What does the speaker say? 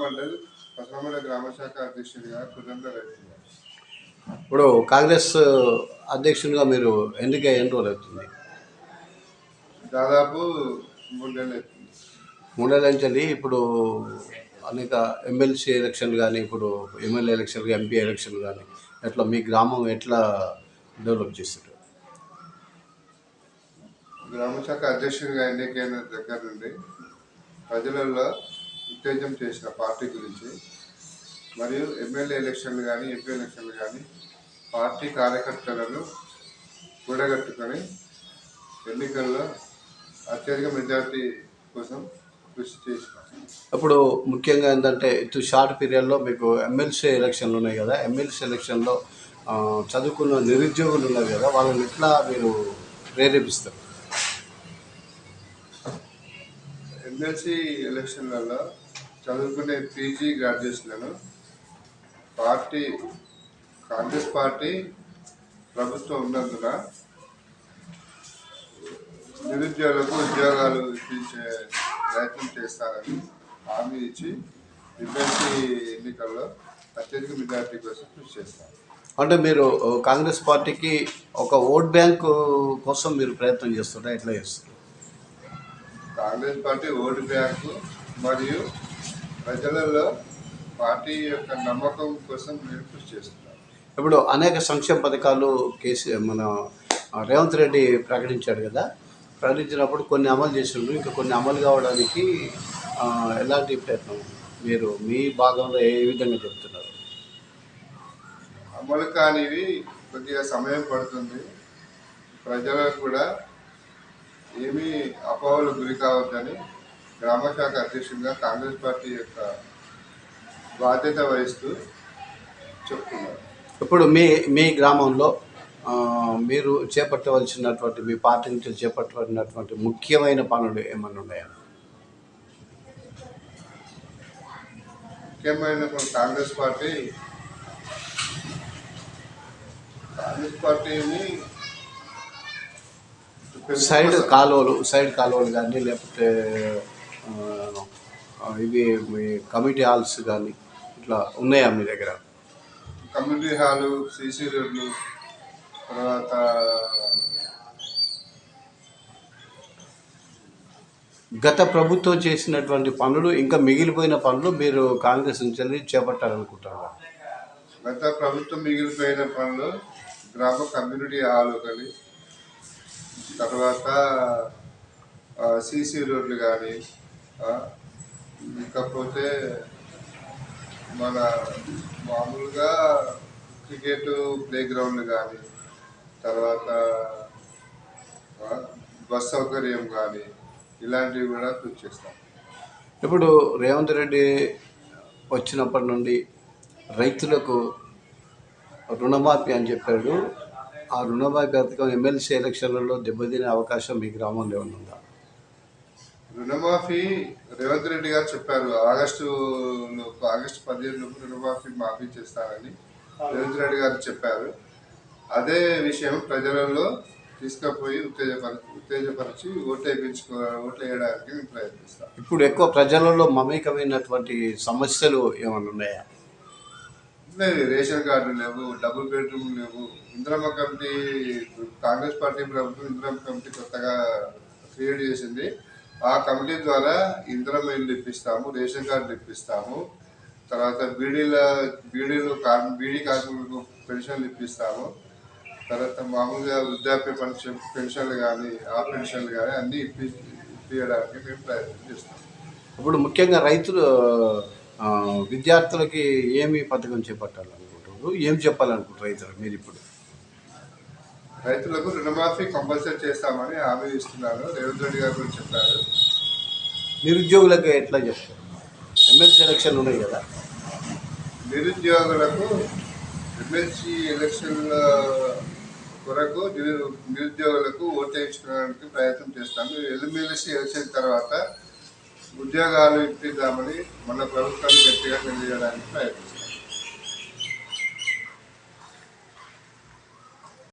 మండల్ పసమల గ్రామ శాఖ అధ్యక్షుడిగా ఇప్పుడు కాంగ్రెస్ అధ్యక్షునిగా మీరు ఎన్నిక ఎన్ని రోజులు అవుతుంది? దాదాపు మూడు నెలలు అవుతుంది. మూడేళ్ళ నుంచి ఇప్పుడు అనేక ఎమ్మెల్సీ ఎలక్షన్లు కానీ ఇప్పుడు ఎమ్మెల్యే ఎలక్షన్లు ఎంపీ ఎలక్షన్లు కానీ ఎట్లా మీ గ్రామం ఎట్లా డెవలప్ చేస్తారు? గ్రామ శాఖ అధ్యక్షుడిగా ఎన్నికైన దగ్గర నుండి ప్రజలలో ఉత్తేజం చేసిన పార్టీ గురించి మరియు ఎమ్మెల్యే ఎలక్షన్లు కానీ ఎంపీ ఎలక్షన్లు కానీ పార్టీ కార్యకర్తలను కూడగట్టుకొని ఎన్నికల్లో అత్యధిక మెజార్టీ కోసం కృషి చేసిన. ఇప్పుడు ముఖ్యంగా ఏంటంటే ఇటు షార్ట్ పీరియడ్లో మీకు ఎమ్మెల్సీ ఎలక్షన్లు ఉన్నాయి కదా. ఎమ్మెల్సీ ఎలక్షన్లో చదువుకున్న నిరుద్యోగులు ఉన్నారు కదా. వాళ్ళని ఎట్లా మీరు ప్రేరేపిస్తారు? ఎమ్మెల్సీ ఎలక్షన్లలో చదువుకునే పీజీ గ్రాడ్యుయేట్స్లను పార్టీ కాంగ్రెస్ పార్టీ ప్రభుత్వం ఉన్నందున నిరుద్యోగులకు ఉద్యోగాలు ఇప్పించే ప్రయత్నం చేస్తారని హామీ ఇచ్చి ఎమ్మెల్సీ ఎన్నికల్లో అత్యధిక మెజార్టీ కోసం కృషి చేస్తారు. అంటే మీరు కాంగ్రెస్ పార్టీకి ఒక ఓట్ బ్యాంక్ కోసం మీరు ప్రయత్నం చేస్తారా ఎట్లా చేస్తుంది కాంగ్రెస్ పార్టీ ఓటు బ్యాంకు మరియు ప్రజలలో పార్టీ యొక్క నమ్మకం కోసం నేను కృషి చేస్తున్నాను ఇప్పుడు అనేక సంక్షేమ పథకాలు కేసీఆర్ మన రేవంత్ రెడ్డి ప్రకటించాడు కదా ప్రకటించినప్పుడు కొన్ని అమలు చేసిండ్రు ఇంకా కొన్ని అమలు కావడానికి ఎలాంటి ప్రయత్నం మీరు మీ భాగంలో ఏ విధంగా చెప్తున్నారు? అమలు కానివి కొద్దిగా సమయం పడుతుంది. ప్రజలకు కూడా ఏమీ అపోహలకు గురి కావద్దని గ్రామ శాఖ అధ్యక్షుడిగా కాంగ్రెస్ పార్టీ యొక్క బాధ్యత వహిస్తూ చెప్తున్నారు. ఇప్పుడు మీ మీ గ్రామంలో మీరు చేపట్టవలసినటువంటి మీ పార్టీ నుంచి చేపట్టవలసినటువంటి ముఖ్యమైన పనులు ఏమన్నా ఉన్నాయా? ముఖ్యమైన మన కాంగ్రెస్ పార్టీ కాంగ్రెస్ పార్టీని సైడ్ కాలువలు సైడ్ కాలువలు కానీ లేకపోతే ఇవి మీ కమిటీ హాల్స్ కానీ ఇట్లా ఉన్నాయా మీ దగ్గర? కమ్యూనిటీ హాలు సీసీ రోడ్లు తర్వాత గత ప్రభుత్వం చేసినటువంటి పనులు ఇంకా మిగిలిపోయిన పనులు మీరు కాంగ్రెస్ నుంచి వెళ్ళి చేపట్టాలనుకుంటారా గత ప్రభుత్వం మిగిలిపోయిన పనులు గ్రామ కమ్యూనిటీ హాల్ ఒకటి తర్వాత సీసీ రోడ్లు కానీ ఇకపోతే మన మామూలుగా క్రికెట్ ప్లే గ్రౌండ్లు కానీ తర్వాత బస్ సౌకర్యం కానీ ఇలాంటివి కూడా కృషి చేస్తాం. ఇప్పుడు రేవంత్ రెడ్డి వచ్చినప్పటి నుండి రైతులకు రుణమాఫీ అని చెప్పాడు. ఆ రుణమాఫీ పథకం ఎమ్మెల్సీ ఎలక్షన్లలో దెబ్బతినే అవకాశం మీ గ్రామంలో ఏమైనా ఉందా? రుణమాఫీ రేవంత్ రెడ్డి గారు చెప్పారు. ఆగస్టు ఆగస్టు పదిహేను లోపు రుణమాఫీ మాఫీ చేస్తానని రేవంత్ రెడ్డి గారు చెప్పారు. అదే విషయం ప్రజలలో తీసుకుపోయి ఉత్తేజపర ఉత్తేజపరిచి ఓట్లు వేయించుకో ఓట్లు వేయడానికి మేము ప్రయత్నిస్తాం ఇప్పుడు ఎక్కువ ప్రజలలో మమేకమైనటువంటి సమస్యలు ఏమైనా ఉన్నాయా? లేదు రేషన్ కార్డు లేవు డబుల్ బెడ్రూమ్ లేవు. ఇందిరమ్మ కమిటీ కాంగ్రెస్ పార్టీ ప్రభుత్వం ఇందిరమ్మ కమిటీ కొత్తగా క్రియేట్ చేసింది. ఆ కమిటీ ద్వారా ఇందిరమ్మ ఇల్లు ఇప్పిస్తాము రేషన్ కార్డులు ఇప్పిస్తాము. తర్వాత బీడీల బీడీలు బీడీ కార్మికులకు పెన్షన్లు ఇప్పిస్తాము. తర్వాత మామూలుగా వృద్ధాప్య పెన్షన్ పెన్షన్లు కానీ ఆ పెన్షన్లు కానీ అన్నీ ఇప్పి ఇప్పించడానికి మేము ప్రయత్నం చేస్తాం. ఇప్పుడు ముఖ్యంగా రైతులు విద్యార్థులకి ఏమి పథకం చేపట్టాలనుకుంటున్నారు? ఏం చెప్పాలనుకుంటారు రైతులు? మీరు ఇప్పుడు. రైతులకు రుణమాఫీ కంపల్సరీ చేస్తామని హామీ ఇస్తున్నారు. రేవంత్ రెడ్డి గారు చెప్పారు. నిరుద్యోగులకు ఎట్లా చెప్తారు ఎమ్మెల్సీ ఎలక్షన్లు ఉన్నాయి కదా. నిరుద్యోగులకు ఎమ్మెల్సీ ఎలక్షన్ల కొరకు నిరు నిరుద్యోగులకు ఓటు వేయించుకోవడానికి ప్రయత్నం చేస్తాము. ఎమ్మెల్సీ ఎలక్షన్ తర్వాత ఉద్యోగాలు ఇప్పిద్దామని మన ప్రభుత్వాన్ని గట్టిగా నిలయడానికి ప్రయత్నిస్తాం